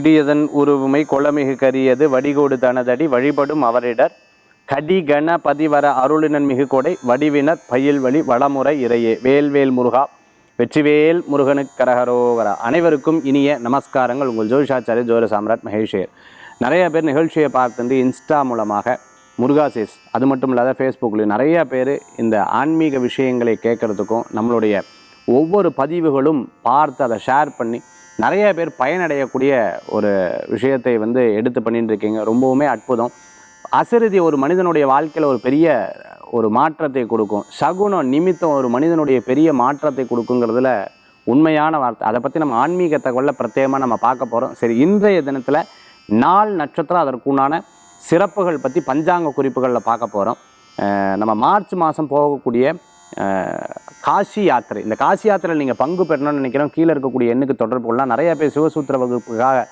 பிடியதன் உருவுமை கொளமிகு கரியது வடிகோடு தனதடி வழிபடும் அவரிடர். கடி கண பதிவர அருளினன் மிகு கொடை வடிவினர் பயில் வழி வளமுறை இறையே. வேல்வேல் முருகா வெற்றிவேல் முருகனுக்கு கரகரோகரா அனைவருக்கும் இனிய நமஸ்காரங்கள். உங்கள் ஜோதிஷாச்சாரிய ஜோர சாம்ராட் மகேஷ்வர் நிறைய பேர் நிகழ்ச்சியை பார்த்துட்டு இன்ஸ்டா மூலமாக முருகாசிஸ் அது மட்டும் இல்லாத ஃபேஸ்புக்லேயும் நிறைய பேர் இந்த ஆன்மீக விஷயங்களை கேட்குறதுக்கும் நம்மளுடைய ஒவ்வொரு பதிவுகளும் பார்த்து அதை ஷேர் பண்ணி நிறைய பேர் பயனடையக்கூடிய ஒரு விஷயத்தை வந்து எடுத்து பண்ணிட்டு இருக்கீங்க ரொம்பவுமே அற்புதம். அசிறுதி ஒரு மனிதனுடைய வாழ்க்கையில் ஒரு பெரிய ஒரு மாற்றத்தை கொடுக்கும். சகுனம் நிமித்தம் ஒரு மனிதனுடைய பெரிய மாற்றத்தை கொடுக்குங்கிறதுல உண்மையான வார்த்தை. அதை பற்றி நம்ம ஆன்மீக தகவலில் பிரத்யேகமாக நம்ம பார்க்க போகிறோம் சரி இன்றைய தினத்தில் நாள் நட்சத்திரம் அதற்குண்டான சிறப்புகள் பற்றி பஞ்சாங்க குறிப்புகளில் பார்க்க போகிறோம் நம்ம மார்ச் மாதம் போகக்கூடிய காசி யாத்திரை. இந்த காசி யாத்திரையில் நீங்கள் பங்கு பெறணும்னு நினைக்கிறோம். கீழே இருக்கக்கூடிய எண்ணுக்கு தொடர்பு கொள்ளலாம் நிறைய பேர் சிவசூத்திர வகுப்புக்காக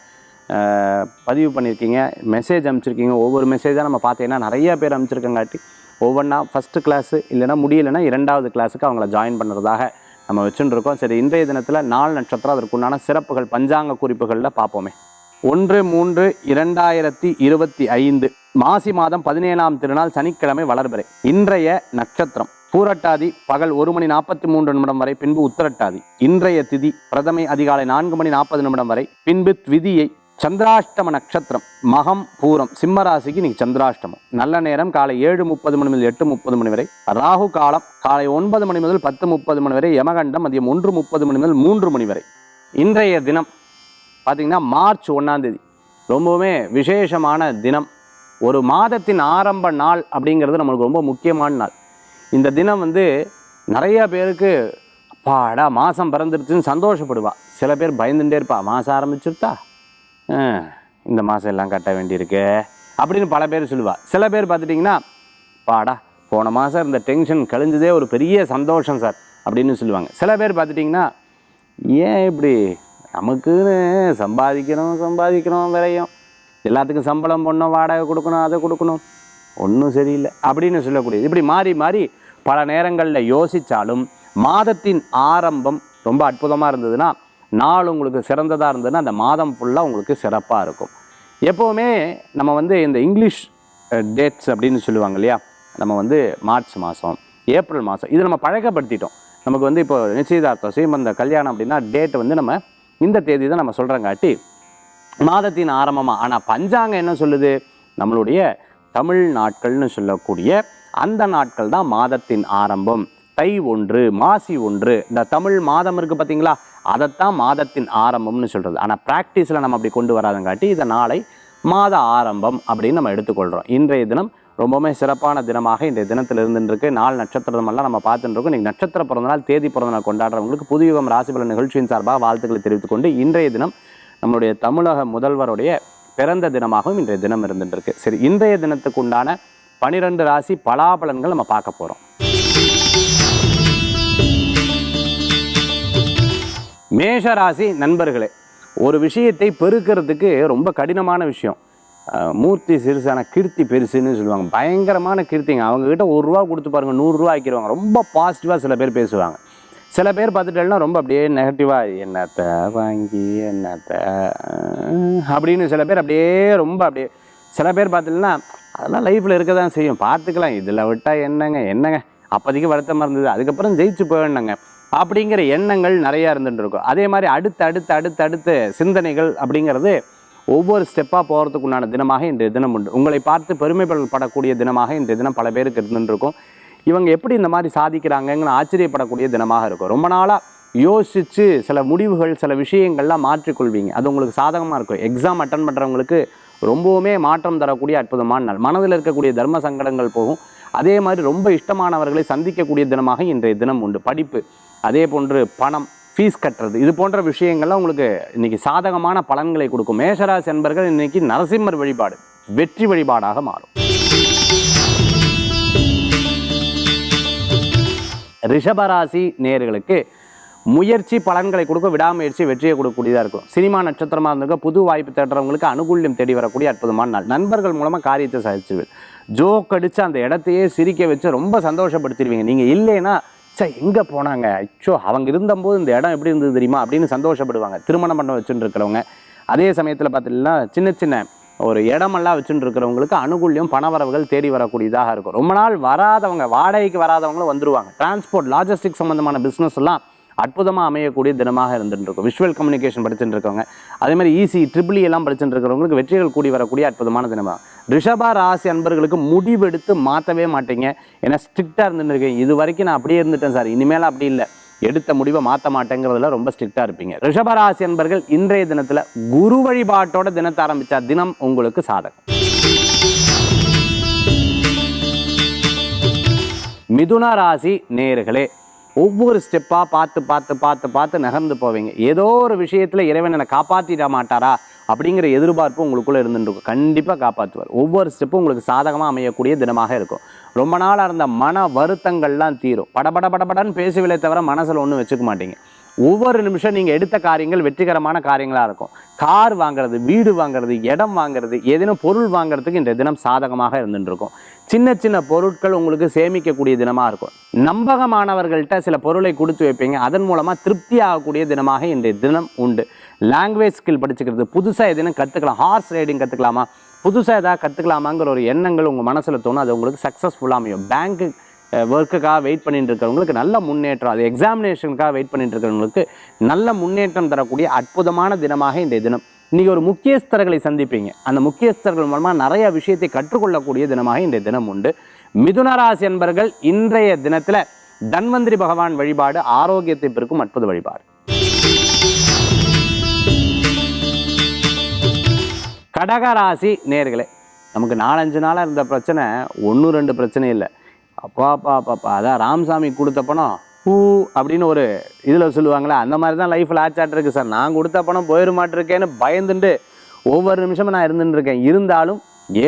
பதிவு பண்ணியிருக்கீங்க. மெசேஜ் அனுப்பிச்சிருக்கீங்க. ஒவ்வொரு மெசேஜாக நம்ம பார்த்தீங்கன்னா நிறைய பேர் அனுப்பிச்சிருக்கங்காட்டி ஒவ்வொன்றா ஃபஸ்ட்டு கிளாஸு இல்லைன்னா முடியலைன்னா இரண்டாவது கிளாஸுக்கு அவங்கள ஜாயின் பண்ணுறதாக நம்ம வச்சுருக்கோம் சரி இன்றைய தினத்தில் நாலு நட்சத்திரம் அதற்குண்டான சிறப்புகள் பஞ்சாங்க குறிப்புகளில் பார்ப்போமே. ஒன்று மூன்று இரண்டாயிரத்தி இருபத்தி ஐந்து மாசி மாதம் பதினேழாம் திருநாள் சனிக்கிழமை வளர்பிறை. இன்றைய நட்சத்திரம். பூரட்டாதி பகல் ஒரு மணி நாற்பத்தி மூன்று நிமிடம் வரை பின்பு உத்தரட்டாதி. இன்றைய திதி பிரதமை அதிகாலை நான்கு மணி நாற்பது நிமிடம் வரை பின்பு த்விதியை சந்திராஷ்டம நட்சத்திரம் மகம் பூரம் சிம்மராசிக்கு இன்னைக்கு சந்திராஷ்டமம். நல்ல நேரம் காலை ஏழு முப்பது மணி முதல் எட்டு முப்பது மணி வரை ராகு காலம் காலை ஒன்பது மணி முதல் பத்து முப்பது மணி வரை யமகண்டம் மதியம் ஒன்று முப்பது மணி முதல் மூன்று மணி வரை. இன்றைய தினம் பார்த்திங்கன்னா மார்ச் ஒன்றாம் தேதி. ரொம்பவுமே விசேஷமான தினம். ஒரு மாதத்தின் ஆரம்ப நாள் அப்படிங்கிறது நம்மளுக்கு ரொம்ப முக்கியமான நாள். இந்த தினம் வந்து நிறைய பேருக்கு அப்பாடா மாதம் பிறந்துருச்சுன்னு சந்தோஷப்படுவா. சில பேர் பயந்துட்டே இருப்பா மாதம் ஆரம்பிச்சிருத்தா ஆ, இந்த மாதம் எல்லாம் கட்ட வேண்டியிருக்கு அப்படின்னு பல பேர் சொல்லுவாள் சில பேர் பார்த்துட்டிங்கன்னா பாடா போன மாதம் இந்த டென்ஷன் கழிஞ்சதே ஒரு பெரிய சந்தோஷம் சார் அப்படின்னு சொல்லுவாங்க. சில பேர் பார்த்துட்டிங்கன்னா ஏன் இப்படி? நமக்குன்னு சம்பாதிக்கிறோம் சம்பாதிக்கிறோம் விரையும் எல்லாத்துக்கும் சம்பளம் பண்ணோம் வாடகை கொடுக்கணும் அதை கொடுக்கணும். ஒன்றும் சரியில்லை அப்படின்னு சொல்லக்கூடியது. இப்படி மாறி மாறி பல நேரங்களில் யோசித்தாலும் மாதத்தின் ஆரம்பம் ரொம்ப அற்புதமாக இருந்ததுன்னா நாள் உங்களுக்கு சிறந்ததாக இருந்ததுன்னா அந்த மாதம் ஃபுல்லாக உங்களுக்கு சிறப்பாக இருக்கும். எப்போவுமே நம்ம வந்து இந்த இங்கிலீஷ் டேட்ஸ் அப்படின்னு சொல்லுவாங்க இல்லையா? நம்ம வந்து மார்ச் மாதம் ஏப்ரல் மாதம் இது நம்ம பழக்கப்படுத்திட்டோம். நமக்கு வந்து இப்போ நிச்சயதார்த்தம் சீமந்த கல்யாணம் அப்படின்னா டேட் வந்து நம்ம இந்த தேதி தான் நம்ம சொல்கிறங்காட்டி மாதத்தின் ஆரம்பமாக ஆனால் பஞ்சாங்கம் என்ன சொல்லுது? நம்மளுடைய தமிழ் நாட்கள்னு சொல்லக்கூடிய அந்த நாட்கள் தான் மாதத்தின் ஆரம்பம். தை ஒன்று மாசி ஒன்று இந்த தமிழ் மாதம் இருக்குது பார்த்தீங்களா? அதைத்தான் மாதத்தின் ஆரம்பம்னு சொல்கிறது ஆனால் ப்ராக்டிஸில் நம்ம அப்படி கொண்டு வராதங்காட்டி இதை நாளை மாத ஆரம்பம் அப்படின்னு நம்ம எடுத்துக்கொள்கிறோம் இன்றைய தினம் ரொம்பவுமே சிறப்பான தினமாக இன்றைய தினத்தில் இருந்துருக்கு நாள் நட்சத்திரமெல்லாம் நம்ம பார்த்துட்டு இருக்கோம் இன்றைக்கி நட்சத்திர பிறந்தநாள் தேதி பிறந்தநாள் கொண்டாடுறவங்களுக்கு புதுயுகம் ராசிபலன் நிகழ்ச்சியின் சார்பாக வாழ்த்துக்களை தெரிவித்துக்கொண்டு இன்றைய தினம் நம்மளுடைய தமிழக முதல்வருடைய பிறந்த தினமாகவும் இன்றைய தினம் இருந்துட்டுருக்கு. சரி இன்றைய தினத்துக்கு உண்டான பனிரெண்டு ராசி பலாபலன்கள் நம்ம பார்க்க போகிறோம் மேஷராசி நண்பர்களே ஒரு விஷயத்தை பெருக்கிறதுக்கு ரொம்ப கடினமான விஷயம். மூர்த்தி சிறுசான கீர்த்தி பெருசுன்னு சொல்லுவாங்க. பயங்கரமான கீர்த்திங்க. அவங்கக்கிட்ட ஒரு ரூபா கொடுத்து பாருங்க நூறுரூவா ஆக்கிடுவாங்க. ரொம்ப பாசிட்டிவாக சில பேர் பேசுவாங்க. சில பேர் பார்த்துட்டேன்னா ரொம்ப அப்படியே நெகட்டிவாக என்னத்த வாங்கி என்னத்த? அப்படின்னு சில பேர் அப்படியே ரொம்ப அப்படியே சில பேர் பார்த்துட்டீங்கன்னா அதெல்லாம் லைஃப்பில் இருக்க தான் செய்யும். பார்த்துக்கலாம். இதில் விட்டால் என்னங்க என்னங்க? அப்போதைக்கு வருத்தமாக இருந்தது. அதுக்கப்புறம் ஜெயிச்சு போயிடணுங்க. அப்படிங்கிற எண்ணங்கள் நிறையா இருந்துட்டுருக்கும் அதே மாதிரி அடுத்து அடுத்து அடுத்து அடுத்து சிந்தனைகள் அப்படிங்கிறது ஒவ்வொரு ஸ்டெப்பாக போகிறதுக்கு உண்டான தினமாக இன்றைய தினம் உண்டு. உங்களை பார்த்து பெருமைப்படக்கூடிய தினமாக இன்றைய தினம் பல பேருக்கு இருந்துட்டு இருக்கும். இவங்க எப்படி இந்த மாதிரி சாதிக்கிறாங்கன்னு ஆச்சரியப்படக்கூடிய தினமாக இருக்கும். ரொம்ப நாளாக யோசித்து சில முடிவுகள் சில விஷயங்கள்லாம் மாற்றிக்கொள்வீங்க. அது உங்களுக்கு சாதகமாக இருக்கும். எக்ஸாம் அட்டன் பண்ணுறவங்களுக்கு ரொம்பவுமே மாற்றம் தரக்கூடிய அற்புதமான நாள். மனதில் இருக்கக்கூடிய தர்ம சங்கடங்கள் போகும். அதே மாதிரி ரொம்ப இஷ்டமானவர்களை சந்திக்கக்கூடிய தினமாக இன்றைய தினம் உண்டு. படிப்பு அதே போன்று பணம் ஃபீஸ் கட்டுறது இது போன்ற விஷயங்கள்லாம் உங்களுக்கு இன்னைக்கு சாதகமான பலன்களை கொடுக்கும். மேஷராசி என்பர்கள் இன்னைக்கு நரசிம்மர் வழிபாடு வெற்றி வழிபாடாக மாறும். ரிஷபராசி நேயர்களுக்கு முயற்சி பலன்களை கொடுக்க விடாமுயற்சி வெற்றியை கொடுக்கக்கூடியதாக இருக்கும். சினிமா நட்சத்திரமாக இருந்திருக்க புது வாய்ப்பு தேடுறவங்களுக்கு அனுகூல்யம் தேடி வரக்கூடிய அற்புதமான நாள். நண்பர்கள் மூலமாக காரியத்தை சாதிச்சுவீர்கள் ஜோக் அடித்து அந்த இடத்தையே சிரிக்க வச்சு ரொம்ப சந்தோஷப்படுத்திடுவீங்க. நீங்கள் இல்லைன்னா சே எங்கே போனாங்க? அச்சோ அவங்க இருந்தபோது இந்த இடம் எப்படி இருந்தது தெரியுமா? அப்படின்னு சந்தோஷப்படுவாங்க. திருமணம் பண்ண வச்சுட்டு இருக்கிறவங்க அதே சமயத்தில் பார்த்தீங்கன்னா சின்ன சின்ன ஒரு இடமெல்லாம் வச்சுட்டு இருக்கிறவங்களுக்கு அனுகூல்யம் பணவரவுகள் தேடி வரக்கூடியதாக இருக்கும். ரொம்ப நாள் வராதவங்க வாடகைக்கு வராதவங்களும் வந்துருவாங்க. டிரான்ஸ்போர்ட் லாஜிஸ்டிக் சம்மந்தமான பிஸ்னஸ் எல்லாம் அற்புதமாக அமையக்கூடிய தினமாக இருந்துட்டு இருக்கும் விஷுவல் கம்யூனிகேஷன் படிச்சுட்டு இருக்கவங்க அதே மாதிரி ஈசி ஈஸி ட்ரிபிள் எல்லாம் படிச்சுட்டு இருக்கிறவங்களுக்கு வெற்றிகள் கூடி வரக்கூடிய அற்புதமான தினமாக ரிஷபா ராசி அன்பர்களுக்கு முடிவெடுத்து மாற்றவே மாட்டீங்க. ஏன்னா ஸ்ட்ரிக்டாக இருந்துட்டு இருக்கேன் இது வரைக்கும் நான் அப்படியே இருந்துட்டேன் சார். இனிமேல் அப்படி இல்லை. எடுத்த முடிவை மாற்ற மாட்டேங்கிறதுல ரொம்ப ஸ்ட்ரிக்டாக இருப்பீங்க. ரிஷபராசி என்பர்கள் இன்றைய தினத்தில் குரு வழிபாட்டோட தினத்தை ஆரம்பித்தா தினம் உங்களுக்கு சாதகம். மிதுன ராசி நேர்களே ஒவ்வொரு ஸ்டெப்பாக பார்த்து பார்த்து பார்த்து பார்த்து நகர்ந்து போவீங்க. ஏதோ ஒரு விஷயத்தில் இறைவன் என்னை காப்பாற்றிட மாட்டாரா? அப்படிங்கிற எதிர்பார்ப்பு உங்களுக்குள்ளே இருந்துருக்கும் கண்டிப்பாக காப்பாற்றுவார். ஒவ்வொரு ஸ்டெப்பும் உங்களுக்கு சாதகமாக அமையக்கூடிய தினமாக இருக்கும். ரொம்ப நாளாக இருந்த மன வருத்தங்கள்லாம் தீரும். படபட படபடன்னு பேசுவிலே தவிர மனசில் ஒன்றும் வச்சுக்க மாட்டீங்க. ஒவ்வொரு நிமிஷம் நீங்கள் எடுத்த காரியங்கள் வெற்றிகரமான காரியங்களாக இருக்கும். கார் வாங்குறது வீடு வாங்குறது இடம் வாங்குறது ஏதேனும் பொருள் வாங்குறதுக்கு இந்த தினம் சாதகமாக இருந்துருக்கும் சின்ன சின்ன பொருட்கள் உங்களுக்கு சேமிக்கக்கூடிய தினமாக இருக்கும். நம்பகமானவர்கள்ட்ட சில பொருளை கொடுத்து வைப்பீங்க. அதன் மூலமாக திருப்தி ஆகக்கூடிய தினமாக இன்றைய தினம் உண்டு. லாங்குவேஜ் ஸ்கில் படிச்சுக்கிறது. புதுசாக எதுனா கற்றுக்கலாம் ஹார்ஸ் ரைடிங் கற்றுக்கலாமா புதுசாக எதாவது கற்றுக்கலாமாங்கிற ஒரு எண்ணங்கள் உங்கள் மனசில் தோணும். அது உங்களுக்கு சக்ஸஸ்ஃபுல்லாக அமையும். பேங்க்கு ஒர்க்குக்காக வெயிட் பண்ணிட்டு இருக்கிறவங்களுக்கு நல்ல முன்னேற்றம். அது எக்ஸாமினேஷனுக்காக வெயிட் பண்ணிட்டு இருக்கிறவங்களுக்கு நல்ல முன்னேற்றம் தரக்கூடிய அற்புதமான தினமாக இந்த தினம். நீங்கள் ஒரு முக்கியஸ்தர்களை சந்திப்பீங்க. அந்த முக்கியஸ்தர்கள் மூலமாக நிறைய விஷயத்தை கற்றுக்கொள்ளக்கூடிய தினமாக இந்த தினம் உண்டு. மிதுனராசி என்பர்கள் இன்றைய தினத்தில் தன்வந்திரி பகவான் வழிபாடு ஆரோக்கியத்தை பெருக்கும் அற்புத வழிபாடு. கடகராசி நேர்களே நமக்கு நாலஞ்சு நாளாக இருந்த பிரச்சனை ஒன்று ரெண்டு பிரச்சனை இல்லை. அப்பா அப்பா அப்பா அதான் ராமசாமி கொடுத்த பணம் பூ அப்படின்னு ஒரு இதில் சொல்லுவாங்களே அந்த மாதிரி தான் லைஃப்பில் ஆச்சாட்டிருக்கு சார். நான் கொடுத்த பணம் போயிட மாட்டிருக்கேன்னு பயந்துட்டு ஒவ்வொரு நிமிஷமும் நான் இருந்துட்டு இருக்கேன். இருந்தாலும்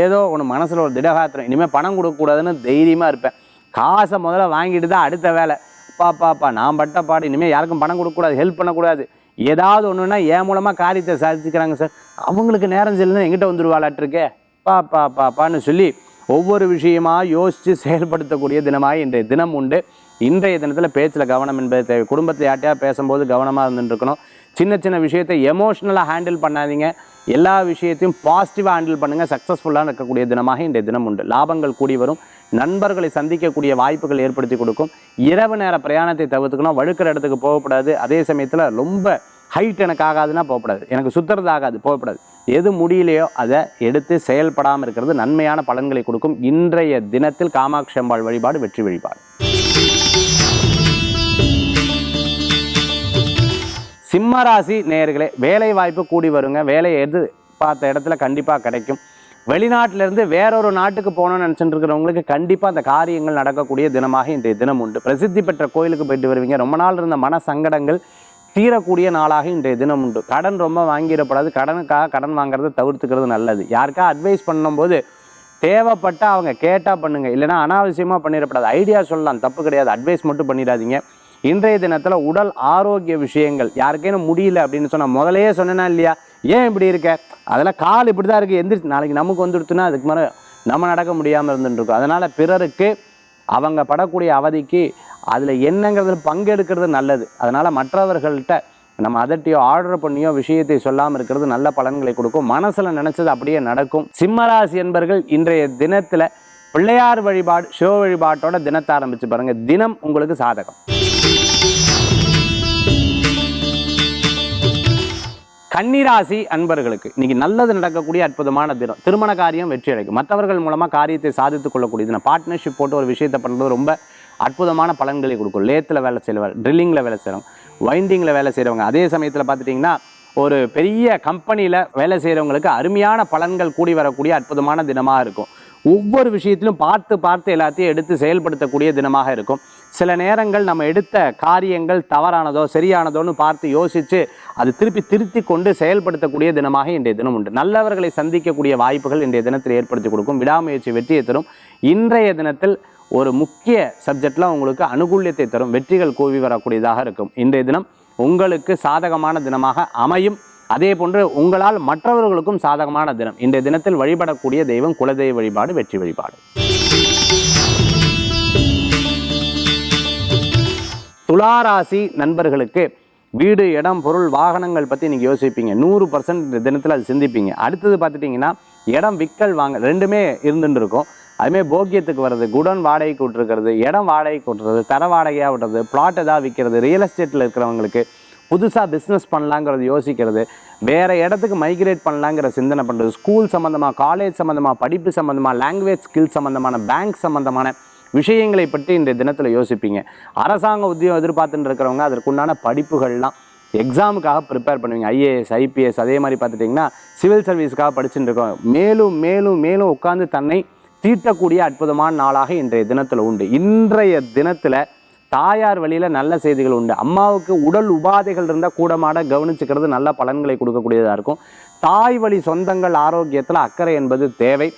ஏதோ ஒன்று மனசில் ஒரு திடகாத்திரம் இனிமேல் பணம் கொடுக்கக்கூடாதுன்னு தைரியமாக இருப்பேன். காசை முதல்ல வாங்கிட்டு தான் அடுத்த வேலை. அப்பா அப்பா அப்பா நான் பட்ட பாடு இனிமேல் யாருக்கும் பணம் கொடுக்கக்கூடாது ஹெல்ப் பண்ணக்கூடாது. ஏதாவது ஒன்றுனா என் மூலமாக காரியத்தை சாதிச்சுக்கிறாங்க சார். அவங்களுக்கு நேரம் செல்லுன்னு எங்கிட்ட வந்துடுவாளாட்டிருக்கே பா பா பா சொல்லி ஒவ்வொரு விஷயமாக யோசித்து செயல்படுத்தக்கூடிய தினமாக இன்றைய தினம் உண்டு. இன்றைய தினத்தில் பேச்சில் கவனம் என்பது தேவை. குடும்பத்தில் யார்ட்டையா பேசும்போது கவனமாக இருந்துட்டு இருக்கணும். சின்ன சின்ன விஷயத்தை எமோஷ்னலாக ஹேண்டில் பண்ணாதீங்க. எல்லா விஷயத்தையும் பாசிட்டிவாக ஹேண்டில் பண்ணுங்கள் சக்ஸஸ்ஃபுல்லாக இருக்கக்கூடிய தினமாக இன்றைய தினம் உண்டு. லாபங்கள் கூடி வரும். நண்பர்களை சந்திக்கக்கூடிய வாய்ப்புகள் ஏற்படுத்தி கொடுக்கும். இரவு நேர பிரயாணத்தை தவிர்த்துக்கணும். வழுக்கிற இடத்துக்கு போகக்கூடாது. அதே சமயத்தில் ரொம்ப ஹைட் எனக்கு ஆகாதுன்னா போகக்கூடாது. எனக்கு சுத்துறது ஆகாது போகக்கூடாது. எது முடியலையோ அதை எடுத்து செயல்படாமல் இருக்கிறது நன்மையான பலன்களை கொடுக்கும். இன்றைய தினத்தில் காமாட்சி அம்பாள் வழிபாடு வெற்றி வழிபாடு. சிம்மராசி நேயர்களே வேலை வாய்ப்பு கூடி வருங்க. வேலை எது பார்த்த இடத்துல கண்டிப்பாக கிடைக்கும். வெளிநாட்டிலேருந்து வேறொரு நாட்டுக்கு போகணும்னு நினச்சிட்டு இருக்கிறவங்களுக்கு கண்டிப்பாக அந்த காரியங்கள் நடக்கக்கூடிய தினமாக இன்றைய தினம் உண்டு. பிரசித்தி பெற்ற கோயிலுக்கு போயிட்டு வருவீங்க. ரொம்ப நாள் இருந்த மன சங்கடங்கள் தீரக்கூடிய நாளாக இன்றைய தினம் உண்டு. கடன் ரொம்ப வாங்கிடப்படாது. கடனுக்காக கடன் வாங்குறதை தவிர்த்துக்கிறது நல்லது. யாருக்கா அட்வைஸ் பண்ணும்போது தேவைப்பட்ட அவங்க கேட்டால் பண்ணுங்கள் இல்லைன்னா அனாவசியமாக பண்ணிடப்படாது. ஐடியா சொல்லலாம். தப்பு கிடையாது. அட்வைஸ் மட்டும் பண்ணிடாதீங்க. இன்றைய தினத்தில் உடல் ஆரோக்கிய விஷயங்கள் யாருக்கேனும் முடியல அப்படின்னு சொன்னால் முதலையே சொன்னேன்னா இல்லையா? ஏன் இப்படி இருக்க? அதெல்லாம் கால் இப்படி தான் இருக்குது எந்திரிச்சு நாளைக்கு நமக்கு வந்துடுத்துன்னா அதுக்கு மேலே நம்ம நடக்க முடியாமல் இருந்துட்டு இருக்கோம் அதனால் பிறருக்கு அவங்க படக்கூடிய அவதிக்கு அதில் என்னங்கிறது பங்கெடுக்கிறது நல்லது. அதனால் மற்றவர்கள்ட்ட நம்ம அதட்டியோ ஆர்டர் பண்ணியோ விஷயத்தை சொல்லாமல் இருக்கிறது நல்ல பலன்களை கொடுக்கும். மனசில் நினச்சது அப்படியே நடக்கும். சிம்மராசி என்பர்கள் இன்றைய தினத்தில் பிள்ளையார் வழிபாடு சிவ வழிபாட்டோட தினத்தை ஆரம்பிச்சு பாருங்க. தினம் உங்களுக்கு சாதகம். கன்னிராசி அன்பர்களுக்கு இன்னைக்கு நல்லது நடக்கக்கூடிய அற்புதமான தினம். திருமண காரியம் வெற்றி அடைக்கும். மற்றவர்கள் மூலமாக காரியத்தை சாதித்துக் கொள்ளக்கூடிய தினம் பார்ட்னர்ஷிப் போட்டு ஒரு விஷயத்தை பண்ணுறது ரொம்ப அற்புதமான பலன்களை கொடுக்கும். லேத்தில் வேலை செய்கிறவர் ட்ரில்லிங்கில் வேலை செய்கிறவங்க வைண்டிங்கில் வேலை செய்கிறவங்க அதே சமயத்தில் பார்த்துட்டிங்கன்னா ஒரு பெரிய கம்பெனியில் வேலை செய்கிறவங்களுக்கு அருமையான பலன்கள் கூடி வரக்கூடிய அற்புதமான தினமாக இருக்கும். ஒவ்வொரு விஷயத்திலும் பார்த்து பார்த்து எல்லாத்தையும் எடுத்து செயல்படுத்தக்கூடிய தினமாக இருக்கும். சில நேரங்கள் நம்ம எடுத்த காரியங்கள் தவறானதோ சரியானதோன்னு பார்த்து யோசித்து அது திருப்பி திருத்தி கொண்டு செயல்படுத்தக்கூடிய தினமாக இன்றைய தினம் உண்டு. நல்லவர்களை சந்திக்கக்கூடிய வாய்ப்புகள் இன்றைய தினத்தில் ஏற்படுத்தி கொடுக்கும். விடாமுயற்சி வெற்றியை தரும். இன்றைய தினத்தில் ஒரு முக்கிய சப்ஜெக்டில் உங்களுக்கு அனுகூல்யத்தை தரும். வெற்றிகள் கூவி வரக்கூடியதாக இருக்கும். இன்றைய தினம் உங்களுக்கு சாதகமான தினமாக அமையும். அதே போன்று உங்களால் மற்றவர்களுக்கும் சாதகமான தினம். இன்றைய தினத்தில் வழிபடக்கூடிய தெய்வம் குலதெய்வ வழிபாடு வெற்றி வழிபாடு. துளாராசி நண்பர்களுக்கு வீடு இடம் பொருள் வாகனங்கள் பற்றி நீங்கள் யோசிப்பீங்க. நூறு பர்சன்ட் இந்த தினத்தில் அது சிந்திப்பீங்க. அடுத்தது பார்த்துட்டிங்கன்னா இடம் விற்கல் வாங்க ரெண்டுமே இருந்துட்டு இருக்கும் அதுமாதிரி போக்கியத்துக்கு வர்றது குடன் வாடகைக்கு விட்டுருக்கிறது இடம் வாடகைக்கு விட்டுறது தர வாடகையாக விட்டுறது பிளாட் எதாவது விற்கிறது ரியல் எஸ்டேட்டில் இருக்கிறவங்களுக்கு புதுசாக பிஸ்னஸ் பண்ணலாங்கிறது யோசிக்கிறது வேறு இடத்துக்கு மைக்ரேட் பண்ணலாங்கிற சிந்தனை பண்ணுறது ஸ்கூல் சம்மந்தமாக காலேஜ் சம்மந்தமாக படிப்பு சம்மந்தமாக லாங்குவேஜ் ஸ்கில் சம்மந்தமான பேங்க் சம்மந்தமான விஷயங்களை பற்றி இந்த தினத்தில் யோசிப்பீங்க. அரசாங்க உத்தியோகம் எதிர்பார்த்துட்டு இருக்கிறவங்க அதற்குண்டான படிப்புகள்லாம் எக்ஸாமுக்காக ப்ரிப்பேர் பண்ணுவீங்க. ஐஏஎஸ் ஐபிஎஸ் அதே மாதிரி பார்த்துட்டிங்கன்னா சிவில் சர்வீஸுக்காக படிச்சுட்டு இருக்கோம். மேலும் மேலும் மேலும் உட்காந்து தன்னை தீட்டக்கூடிய அற்புதமான நாளாக இன்றைய தினத்தில் உண்டு. இன்றைய தினத்தில் தாயார் வழியில் நல்ல செய்திகள் உண்டு. அம்மாவுக்கு உடல் உபாதைகள் இருந்தால் கூடமாட கவனிச்சுக்கிறது நல்ல பலன்களை கொடுக்கக்கூடியதாக இருக்கும். தாய் வழி சொந்தங்கள் ஆரோக்கியத்தில் அக்கறை என்பது தேவை.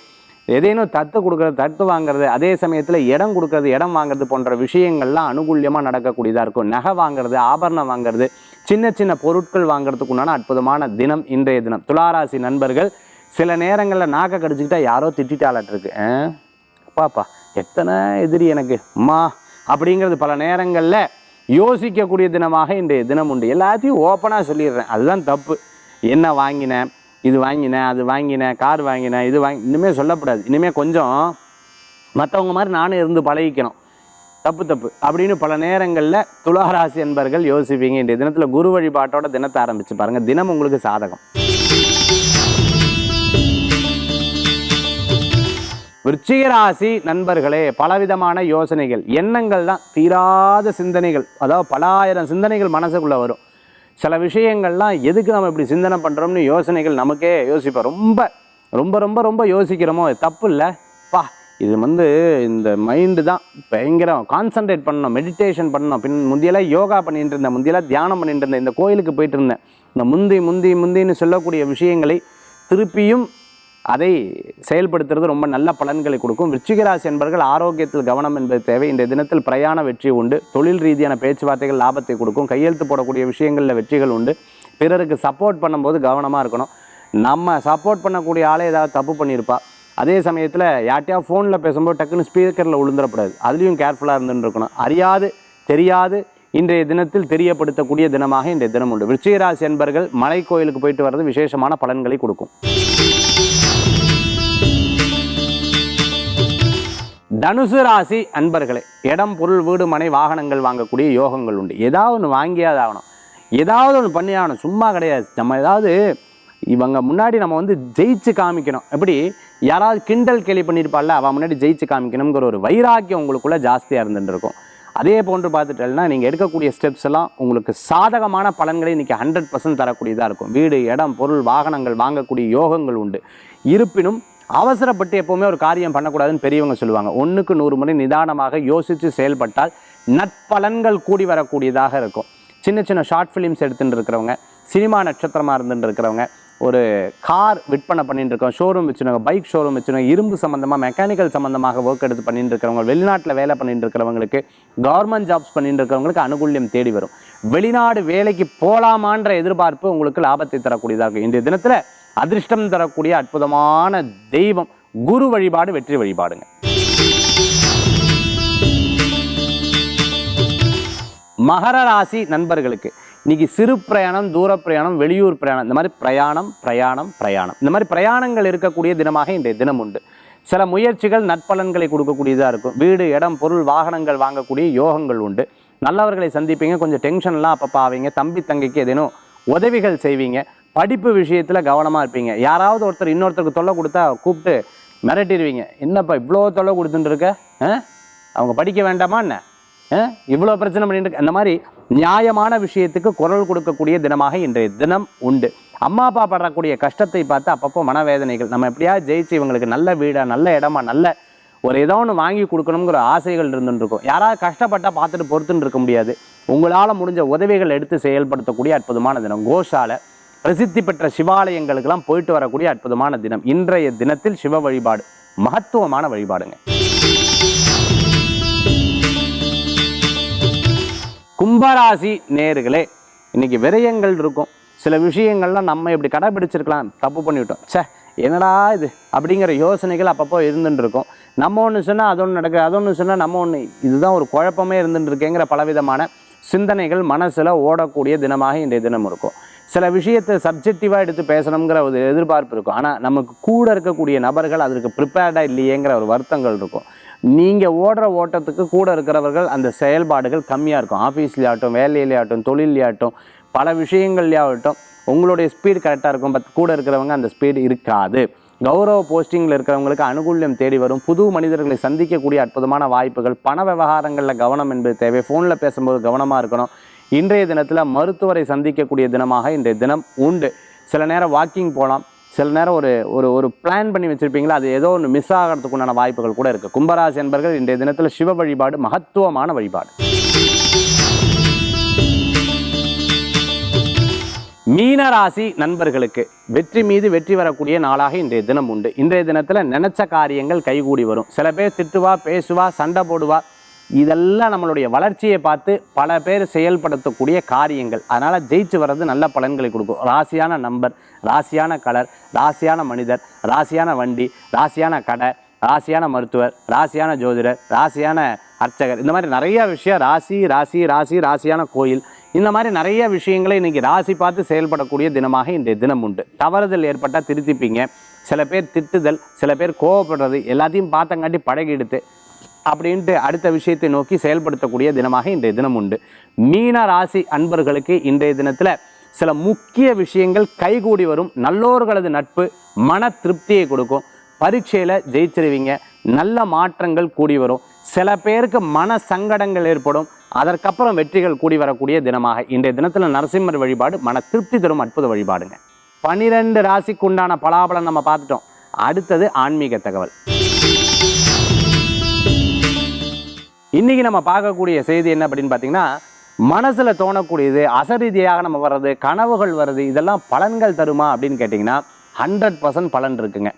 ஏதேனும் தத்து கொடுக்குறது தத்து வாங்குறது அதே சமயத்தில் இடம் கொடுக்கறது இடம் வாங்குறது போன்ற விஷயங்கள்லாம் அனுகூல்யமாக நடக்கக்கூடியதாக இருக்கும். நகை வாங்குறது ஆபரணம் வாங்குறது சின்ன சின்ன பொருட்கள் வாங்குறதுக்கு உண்டான அற்புதமான தினம் இன்றைய தினம். துளாராசி நண்பர்கள் சில நேரங்களில் நாக்கை கடிச்சிக்கிட்டா யாரோ திட்டாலட்டிருக்கு பாப்பா எத்தனை எதிரி எனக்கு? அம்மா அப்படிங்கிறது பல நேரங்களில் யோசிக்கக்கூடிய தினமாக இன்றைய தினம் உண்டு. எல்லாத்தையும் ஓப்பனாக சொல்லிடுறேன். அதுதான் தப்பு. என்ன வாங்கினேன்? இது வாங்கினேன் அது வாங்கினேன் கார் வாங்கினேன் இது வாங்கி இனிமேல் சொல்லக்கூடாது இனிமேல் கொஞ்சம் மற்றவங்க மாதிரி நானும் இருந்து பழகிக்கணும். தப்பு தப்பு. அப்படின்னு பல நேரங்களில் துளாராசி என்பர்கள் யோசிப்பீங்க. இன்றைய தினத்தில் குரு வழிபாட்டோட தினத்தை ஆரம்பிச்சு பாருங்கள் தினம் உங்களுக்கு சாதகம். விருச்சிகராசி நண்பர்களே பலவிதமான யோசனைகள் எண்ணங்கள் தான் தீராத சிந்தனைகள். அதாவது பலாயிரம் சிந்தனைகள் மனசுக்குள்ளே வரும். சில விஷயங்கள்லாம் எதுக்கு நம்ம இப்படி சிந்தனை பண்ணுறோம்னு யோசனைகள் நமக்கே யோசிப்போம். ரொம்ப ரொம்ப ரொம்ப ரொம்ப யோசிக்கிறோமோ தப்பு இல்லை. பா இது வந்து இந்த மைண்டு தான். பயங்கரம் கான்சன்ட்ரேட் பண்ணணும் மெடிடேஷன் பண்ணணும். பின் முந்தியெல்லாம் யோகா பண்ணிட்டு இருந்தேன் முந்தியெல்லாம் தியானம் பண்ணிட்டு இருந்தேன். இந்த கோயிலுக்கு போயிட்டு இருந்தேன். இந்த முந்தி முந்தி முந்தின்னு சொல்லக்கூடிய விஷயங்களை திருப்பியும் அதை செயல்படுத்துறது ரொம்ப நல்ல பலன்களை கொடுக்கும். விருச்சிகராசி என்பவர்கள் ஆரோக்கியத்தில் கவனம் என்பது தேவை. இந்த தினத்தில் பிரயாண வெற்றி உண்டு. தொழில் ரீதியான பேச்சுவார்த்தைகள் லாபத்தை கொடுக்கும். கையெழுத்து போடக்கூடிய விஷயங்களில் வெற்றிகள் உண்டு. பிறருக்கு சப்போர்ட் பண்ணும்போது கவனமாக இருக்கணும். நம்ம சப்போர்ட் பண்ணக்கூடிய ஆளே ஏதாவது தப்பு பண்ணியிருப்பா. அதே சமயத்தில் யார்ட்டையா ஃபோனில் பேசும்போது டக்குன்னு ஸ்பீக்கரில் விழுந்துடக்கூடாது அதுலேயும் கேர்ஃபுல்லாக இருந்துன்னு இருக்கணும். அறியாது தெரியாது இன்றைய தினத்தில் தெரியப்படுத்தக்கூடிய தினமாக இன்றைய தினம் உண்டு. விருச்சிகராசி என்பர்கள் மலை கோயிலுக்கு போயிட்டு வர்றது விசேஷமான பலன்களை கொடுக்கும். தனுசு ராசி அன்பர்களே இடம் பொருள் வீடு மனை வாகனங்கள் வாங்கக்கூடிய யோகங்கள் உண்டு. ஏதாவது ஒன்று வாங்கியாவது ஆகணும். ஏதாவது ஒன்று பண்ணி ஆகணும். சும்மா கிடையாது. நம்ம ஏதாவது இவங்க முன்னாடி நம்ம வந்து ஜெயிச்சு காமிக்கணும். எப்படி? யாராவது கிண்டல் கேலி பண்ணியிருப்பாள்ல அவன் முன்னாடி ஜெயிச்சு காமிக்கணுங்கிற ஒரு வைராக்கியம் உங்களுக்குள்ளே ஜாஸ்தியாக இருந்துட்டு இருக்கும். அதே போன்று பார்த்துட்டேன்னா நீங்கள் எடுக்கக்கூடிய ஸ்டெப்ஸ் எல்லாம் உங்களுக்கு சாதகமான பலன்களை இன்றைக்கி ஹண்ட்ரட் பர்சன்ட் தரக்கூடியதாக இருக்கும். வீடு இடம் பொருள் வாகனங்கள் வாங்கக்கூடிய யோகங்கள் உண்டு. இருப்பினும் அவசரப்பட்டு எப்போவுமே ஒரு காரியம் பண்ணக்கூடாதுன்னு பெரியவங்க சொல்லுவாங்க. ஒன்றுக்கு நூறு முறை நிதானமாக யோசித்து செயல்பட்டால் நற்பலன்கள் கூடி வரக்கூடியதாக இருக்கும். சின்ன சின்ன ஷார்ட் ஃபிலிம்ஸ் எடுத்துகிட்டு இருக்கிறவங்க சினிமா நட்சத்திரமாக இருந்துட்டு இருக்கிறவங்க ஒரு கார் விற்பனை பண்ணிட்டு இருக்கோம் ஷோரூம் வச்சுருக்கோம். பைக் ஷோரூம் வச்சுருக்கோம். இரும்பு சம்மந்தமாக மெக்கானிக்கல் சம்மந்தமாக ஒர்க் எடுத்து பண்ணிட்டு இருக்கிறவங்க வெளிநாட்டில் வேலை பண்ணிட்டு இருக்கிறவங்களுக்கு கவர்மெண்ட் ஜாப்ஸ் பண்ணிட்டு இருக்கிறவங்களுக்கு அனுகூல்யம் தேடி வரும். வெளிநாடு வேலைக்கு போகலாமான்ற எதிர்பார்ப்பு உங்களுக்கு லாபத்தை தரக்கூடியதாக இருக்கும். இன்றைய தினத்தில் அதிர்ஷ்டம் தரக்கூடிய அற்புதமான தெய்வம் குரு வழிபாடு வெற்றி வழிபாடுங்க. மகர ராசி நண்பர்களுக்கு இன்னைக்கு சிறு பிரயாணம் தூர பிரயாணம் வெளியூர் பிரயாணம் இந்த மாதிரி பிரயாணம் பிரயாணம் பிரயாணம். இந்த மாதிரி பிரயாணங்கள் இருக்கக்கூடிய தினமாக இன்றைய தினம் உண்டு. சில முயற்சிகள் நற்பலன்களை கொடுக்கக்கூடியதாக இருக்கும். வீடு இடம் பொருள் வாகனங்கள் வாங்கக்கூடிய யோகங்கள் உண்டு. நல்லவர்களை சந்திப்பீங்க கொஞ்சம் டென்ஷன்லாம் அப்பப்போ ஆவீங்க தம்பி தங்கைக்கு ஏதேனும் உதவிகள் செய்வீங்க படிப்பு விஷயத்தில் கவனமாக இருப்பீங்க. யாராவது ஒருத்தர் இன்னொருத்தருக்கு தொல்லை கொடுத்தா கூப்பிட்டு மிரட்டிடுவீங்க. என்னப்பா இவ்வளோ தொல்லை கொடுத்துட்டு இருக்க ஆ? அவங்க படிக்க வேண்டாமா என்ன? இவ்வளோ பிரச்சனை பண்ணிட்டு இருக்க அந்த மாதிரி நியாயமான விஷயத்துக்கு குரல் கொடுக்கக்கூடிய தினமாக இன்றைய தினம் உண்டு. அம்மா அப்பா படக்கூடிய கஷ்டத்தை பார்த்து அப்பப்போ மனவேதனைகள். நம்ம எப்படியாவது ஜெயிச்சு இவங்களுக்கு நல்ல வீடா நல்ல இடமா நல்ல ஒரு ஏதோ ஒன்று வாங்கி கொடுக்கணுங்கிற ஆசைகள் இருந்துருக்கும். யாராவது கஷ்டப்பட்டால் பார்த்துட்டு பொறுத்துன்னு இருக்க முடியாது. உங்களால் முடிஞ்ச உதவிகள் எடுத்து செயல்படுத்தக்கூடிய அற்புதமான தினம். கோஷால பிரசித்தி பெற்ற சிவாலயங்களுக்கெல்லாம் போயிட்டு வரக்கூடிய அற்புதமான தினம். இன்றைய தினத்தில் சிவ வழிபாடு. மகத்துவமான வழிபாடுங்க. கும்பராசி நேர்களே இன்னைக்கு விரயங்கள் இருக்கும். சில விஷயங்கள்லாம் நம்ம இப்படி கடைபிடிச்சிருக்கலாம் தப்பு பண்ணிவிட்டோம். ச்சே என்னடா இது? அப்படிங்கிற யோசனைகள் அப்பப்போ இருந்துட்டு இருக்கும் நம்ம ஒன்று சொன்னால் அது ஒன்று நடக்குது அது ஒன்று சொன்னால் நம்ம ஒன்று இதுதான் ஒரு குழப்பமே இருந்துட்டு இருக்கேங்கிற பலவிதமான சிந்தனைகள் மனசில் ஓடக்கூடிய தினமாக இன்றைய தினம் இருக்கும். சில விஷயத்தை சப்ஜெக்டிவாக எடுத்து பேசணுங்கிற ஒரு எதிர்பார்ப்பு இருக்கும். ஆனால் நமக்கு கூட இருக்கக்கூடிய நபர்கள் அதற்கு ப்ரிப்பேர்டாக இல்லையேங்கிற ஒரு வருத்தங்கள் இருக்கும். நீங்கள் ஓடுற ஓட்டத்துக்கு கூட இருக்கிறவர்கள் அந்த செயல்பாடுகள் கம்மியாக இருக்கும். ஆஃபீஸ்லேயாகட்டும் வேலையிலேயாகட்டும் தொழிலையாகட்டும் பல விஷயங்கள்லையாகட்டும் உங்களுடைய ஸ்பீடு கரெக்டாக இருக்கும். பட் கூட இருக்கிறவங்க அந்த ஸ்பீடு இருக்காது. கௌரவ போஸ்டிங்கில் இருக்கிறவங்களுக்கு அனுகூல்யம் தேடி வரும். புது மனிதர்களை சந்திக்கக்கூடிய அற்புதமான வாய்ப்புகள் பண விவகாரங்களில் கவனம் என்பது தேவை. ஃபோனில் பேசும்போது கவனமாக இருக்கணும். இன்றைய தினத்தில் மருத்துவரை சந்திக்கக்கூடிய தினமாக இன்றைய தினம் உண்டு. சில நேரம் வாக்கிங் போகலாம் சில நேரம் ஒரு ஒரு ஒரு பிளான் பண்ணி வச்சுருப்பீங்களா? அது ஏதோ ஒன்று மிஸ் ஆகிறதுக்கு உண்டான வாய்ப்புகள் கூட இருக்குது கும்பராசி என்பர்கள் இன்றைய தினத்தில் சிவ வழிபாடு மகத்துவமான வழிபாடு. மீனராசி நண்பர்களுக்கு வெற்றி மீது வெற்றி வரக்கூடிய நாளாக இன்றைய தினம் உண்டு. இன்றைய தினத்தில் நினைச்ச காரியங்கள் கைகூடி வரும். சில பேர் திட்டுவா பேசுவா சண்டை போடுவா. இதெல்லாம் நம்மளுடைய வளர்ச்சியை பார்த்து பல பேர் செயல்படுத்தக்கூடிய காரியங்கள். அதனால் ஜெயிச்சு வர்றது நல்ல பலன்களை கொடுக்கும். ராசியான நம்பர் ராசியான கலர் ராசியான மனிதர் ராசியான வண்டி ராசியான கடை ராசியான மருத்துவர் ராசியான ஜோதிடர் ராசியான அர்ச்சகர். இந்த மாதிரி நிறைய விஷயம் ராசி ராசி ராசி ராசியான கோயில். இந்த மாதிரி நிறைய விஷயங்களை இன்னைக்கு ராசி பார்த்து செயல்படக்கூடிய தினமாக இன்றைய தினம் உண்டு. தவறுதல் ஏற்பட்டால் திருத்திப்பீங்க. சில பேர் திட்டுதல் சில பேர் கோவப்படுறது எல்லாத்தையும் பார்த்தங்காட்டி பழகிடுத்து அப்படின்ட்டு அடுத்த விஷயத்தை நோக்கி செயல்படுத்தக்கூடிய தினமாக இன்றைய தினம் உண்டு. மீன ராசி அன்பர்களுக்கு இன்றைய தினத்தில் சில முக்கிய விஷயங்கள் கைகூடி வரும். நல்லோர்களது நட்பு மன திருப்தியை கொடுக்கும். பரீட்சையில் ஜெயிச்சிருவீங்க. நல்ல மாற்றங்கள் கூடி வரும். சில பேருக்கு மன சங்கடங்கள் ஏற்படும். அதற்கப்புறம் வெற்றிகள் கூடி வரக்கூடிய தினமாக. இன்றைய தினத்தில் நரசிம்மர் வழிபாடு மன திருப்தி தரும் அற்புத வழிபாடுங்க. பனிரெண்டு ராசிக்கு உண்டான பலாபலம் நம்ம பார்த்துட்டோம். அடுத்தது ஆன்மீக தகவல். இன்னைக்கு நம்ம பார்க்கக்கூடிய செய்தி என்ன அப்படின்னு பார்த்தீங்கன்னா மனசில் தோணக்கூடியது அசரீதியாக நம்ம வர்றது கனவுகள் வருது இதெல்லாம் பலன்கள் தருமா அப்படின்னு கேட்டிங்கன்னா ஹண்ட்ரட் பர்சன்ட் பலன் இருக்குங்க.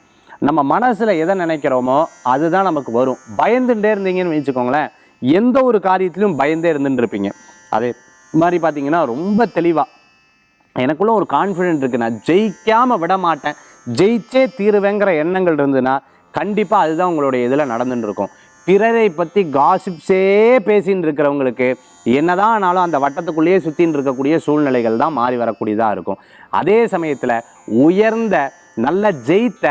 நம்ம மனசில் எதை நினைக்கிறோமோ அதுதான் நமக்கு வரும். பயந்துட்டே இருந்தீங்கன்னு வச்சுக்கோங்களேன் எந்த ஒரு காரியத்திலும் பயந்தே இருந்துட்டு இருப்பீங்க அதே மாதிரி பார்த்தீங்கன்னா ரொம்ப தெளிவாக எனக்குள்ள ஒரு கான்ஃபிடென்ட் இருக்குது நான் ஜெயிக்காமல் விட மாட்டேன். ஜெயிச்சே தீருவேங்கிற எண்ணங்கள் இருந்ததுன்னா கண்டிப்பாக அதுதான் உங்களுடைய இதில் நடந்துட்டு இருக்கும் பிறரை பற்றி காசிப்ஸே பேசின்னு இருக்கிறவங்களுக்கு என்னதான் ஆனாலும் அந்த வட்டத்துக்குள்ளேயே சுற்றின்னு இருக்கக்கூடிய சூழ்நிலைகள் தான் மாறி வரக்கூடியதாக இருக்கும். அதே சமயத்தில் உயர்ந்த நல்ல ஜெயித்த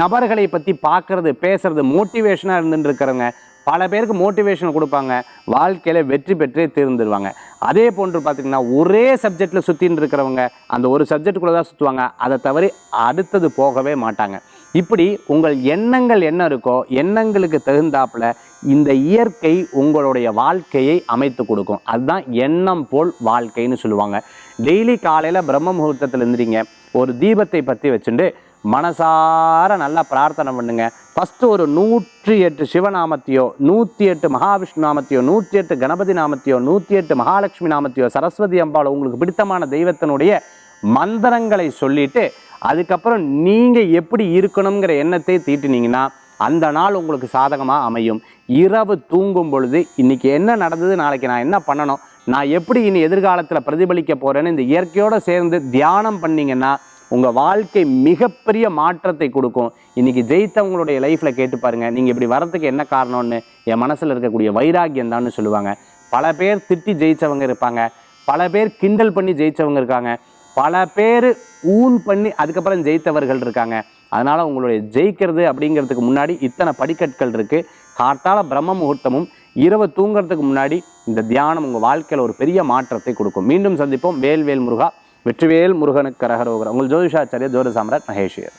நபர்களை பற்றி பார்க்கறது பேசுறது மோட்டிவேஷனாக இருந்துட்டு இருக்கிறவங்க பல பேருக்கு மோட்டிவேஷன் கொடுப்பாங்க வாழ்க்கையில் வெற்றி பெற்றே தீர்ந்துருவாங்க. அதே போன்று பார்த்திங்கன்னா ஒரே சப்ஜெக்டில் சுற்றின்னு இருக்கிறவங்க அந்த ஒரு சப்ஜெக்டுக்குள்ளே தான் சுற்றுவாங்க அதை தவிர அடுத்தது போகவே மாட்டாங்க. இப்படி உங்கள் எண்ணங்கள் என்ன இருக்கோ எண்ணங்களுக்கு தகுந்தாப்புல இந்த இயற்கை உங்களுடைய வாழ்க்கையை அமைத்து கொடுக்கும். அதுதான் எண்ணம் போல் வாழ்க்கைன்னு சொல்லுவாங்க. டெய்லி காலையில் பிரம்ம முகூர்த்தத்தில் இருந்துறீங்க ஒரு தீபத்தை பற்றி வச்சுட்டு மனசார நல்லா பிரார்த்தனை பண்ணுங்க. ஃபஸ்ட்டு ஒரு நூற்றி எட்டு சிவநாமத்தையோ நூற்றி எட்டு மகாவிஷ்ணு நாமத்தையோ நூற்றி எட்டு கணபதி நாமத்தையோ நூற்றி எட்டு மகாலட்சுமி நாமத்தையோ சரஸ்வதி அம்பாளோ உங்களுக்கு பிடித்தமான தெய்வத்தினுடைய மந்திரங்களை சொல்லிட்டு அதுக்கப்புறம் நீங்கள் எப்படி இருக்கணுங்கிற எண்ணத்தை தீட்டினீங்கன்னா அந்த நாள் உங்களுக்கு சாதகமாக அமையும். இரவு தூங்கும் பொழுது இன்னைக்கு என்ன நடந்தது நாளைக்கு நான் என்ன பண்ணணும் நான் எப்படி இனி எதிர்காலத்தில் பிரதிபலிக்க போகிறேன்னு இந்த இயற்கையோடு சேர்ந்து தியானம் பண்ணிங்கன்னா உங்கள் வாழ்க்கை மிகப்பெரிய மாற்றத்தை கொடுக்கும். இன்றைக்கி ஜெயித்தவங்களுடைய லைஃப்பில் கேட்டு பாருங்கள் நீங்கள் இப்படி வரத்துக்கு என்ன காரணம்னு என் மனசில் இருக்கக்கூடிய வைராக்கியம் தான்னு சொல்லுவாங்க. பல பேர் திட்டி ஜெயிச்சவங்க இருப்பாங்க. பல பேர் கிண்டல் பண்ணி ஜெயித்தவங்க இருக்காங்க. பல பேர் ஊன் பண்ணி அதுக்கப்புறம் ஜெயித்தவர்கள் இருக்காங்க. அதனால் உங்களுடைய ஜெயிக்கிறது அப்படிங்கிறதுக்கு முன்னாடி இத்தனை படிக்கற்கள் இருக்குது காத்தால பிரம்ம முகூர்த்தமும் இரவு தூங்குறதுக்கு முன்னாடி இந்த தியானம் உங்கள் வாழ்க்கையில் ஒரு பெரிய மாற்றத்தை கொடுக்கும். மீண்டும் சந்திப்போம். வேல்வேல் முருகா வெற்றிவேல் முருகனுக்கு கரகரோகர் உங்கள் ஜோதிஷாச்சாரிய ஜோதி சாம்ராட் மகேஷியர்